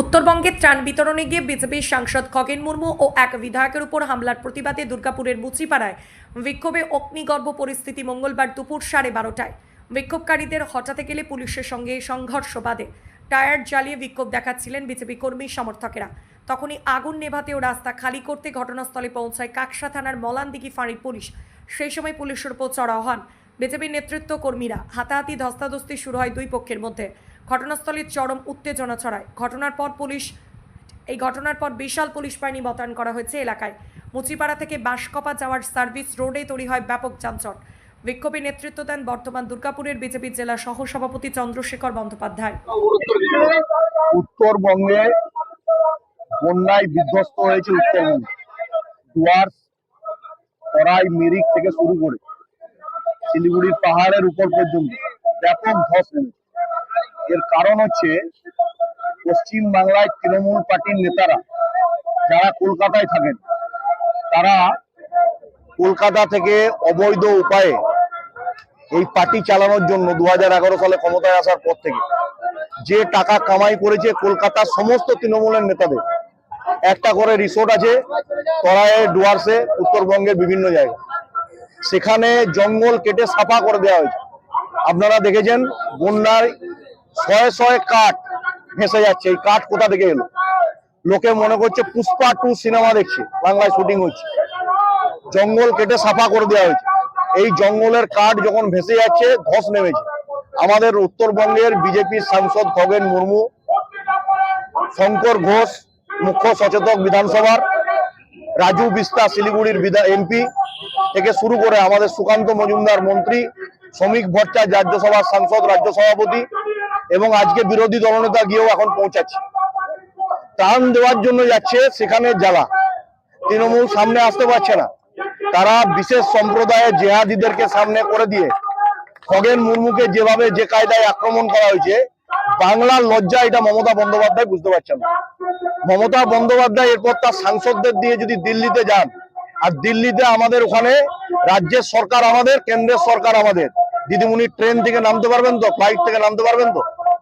উত্তরবঙ্গে ত্রাণ বিতরণে গিয়ে বিজেপির সাংসদ খগেন মুর্মু ও এক বিধায়কের উপর হামলার প্রতিবাদে দুর্গাপুরের মুচিপাড়ায় বিক্ষোভে অগ্নিগর্ভ পরিস্থিতি মঙ্গলবার দুপুর সাড়ে বারোটায়। বিক্ষোভকারীদের হঠাতে গেলে পুলিশের সঙ্গে সংঘর্ষ বাধে। টায়ার জ্বালিয়ে বিক্ষোভ দেখাচ্ছিলেন বিজেপি কর্মী সমর্থকেরা। তখনই আগুন নেভাতে ও রাস্তা খালি করতে ঘটনাস্থলে পৌঁছায় কাকসা থানার মলানদিঘি ফাঁড়ির পুলিশ। সেই সময় পুলিশের উপর চড়াও হন। বিজেপির নেতৃত্ব কর্মীরা। হাতাহাতি ধস্তাধস্তি শুরু হয় দুই পক্ষের মধ্যে। ঘটনাস্থলে চরম উত্তেজনা ছড়ায়। ঘটনার পর পুলিশ এই ঘটনার পর বিশাল পুলিশ বাহিনী মোতায়েন করা হয়েছে এলাকায়। মুচিপাড়া থেকে বাঁশকপা যাওয়ার সার্ভিস রোডে তৈরি হয় ব্যাপক যানজট। বিক্ষোভে নেতৃত্ব দেন বর্তমান দুর্গাপুরের বিজেপি জেলা সহ সভাপতি চন্দ্রশেখর বন্দ্যোপাধ্যায়। উত্তরবঙ্গে বন্যায় বিধ্বস্ত হয়েছে উত্তরবঙ্গ। ডুয়ার্স তরাই মিরিক থেকে শুরু করে শিলিগুড়ির পাহাড়ের উপর পর্যন্ত ব্যাপক ধস নেমেছে। এর কারণ হচ্ছে পশ্চিম বাংলায় তৃণমূল পার্টির নেতারা যারা কলকাতায় থাকেন, তারা কলকাতা থেকে অবৈধ উপায়ে এই পার্টি চালানোর জন্য দু হাজার এগারো সালে ক্ষমতায় আসার পর থেকে যে টাকা কামাই করেছে কলকাতার সমস্ত তৃণমূলের নেতাদের, একটা করে রিসোর্ট আছে তরায়ে ডুয়ার্সে, উত্তরবঙ্গের বিভিন্ন জায়গায়। সেখানে জঙ্গল কেটে সাফা করে দেওয়া হয়েছে। আপনারা দেখেছেন বন্যায় শয়ে শয়ে কাঠ ভেসে যাচ্ছে, এই কাঠ কোথা থেকে এলো? লোকে মনে করছে পুষ্পা টু সিনেমা দেখছে, বাংলায় শুটিং হচ্ছে। জঙ্গল কেটে সাফা করে দেওয়া হয়েছে। এই জঙ্গলের কাঠ যখন ভেসে যাচ্ছে, ধস নেমেছে। আমাদের উত্তরবঙ্গের বিজেপির সাংসদ খগেন মুর্মু, শঙ্কর ঘোষ, মুখ্য সচেতক বিধানসভার, রাজু বিস্তা শিলিগুড়ির বিধা এমপি থেকে শুরু করে আমাদের সুকান্ত মজুমদার মন্ত্রী, শ্রমিক ভট্টাচার্য রাজ্যসভার সাংসদ, রাজ্য সভাপতি এবং আজকে বিরোধী দলনেতা গিয়েও এখন পৌঁছাচ্ছে। ত্রাণ দেওয়ার জন্য যাচ্ছে সেখানে জ্বালা। তৃণমূল সামনে আসতে পারছে না। তারা বিশেষ সম্প্রদায়ের জেহাদিদেরকে সামনে করে দিয়ে খগেন মুর্মুকে যেভাবে যে কায়দায় আক্রমণ করা হয়েছে, বাংলার লজ্জা এটা মমতা বন্দ্যোপাধ্যায় বুঝতে পারছেন না। মমতা বন্দ্যোপাধ্যায় এরপর তার সাংসদদের দিয়ে যদি দিল্লিতে যান, আর দিল্লিতে আমাদের ওখানে রাজ্যের সরকার আমাদের, কেন্দ্রের সরকার আমাদের। দিদিমণি ট্রেন থেকে নামতে পারবেন তো? ফ্লাইট থেকে নামতে পারবেন তো?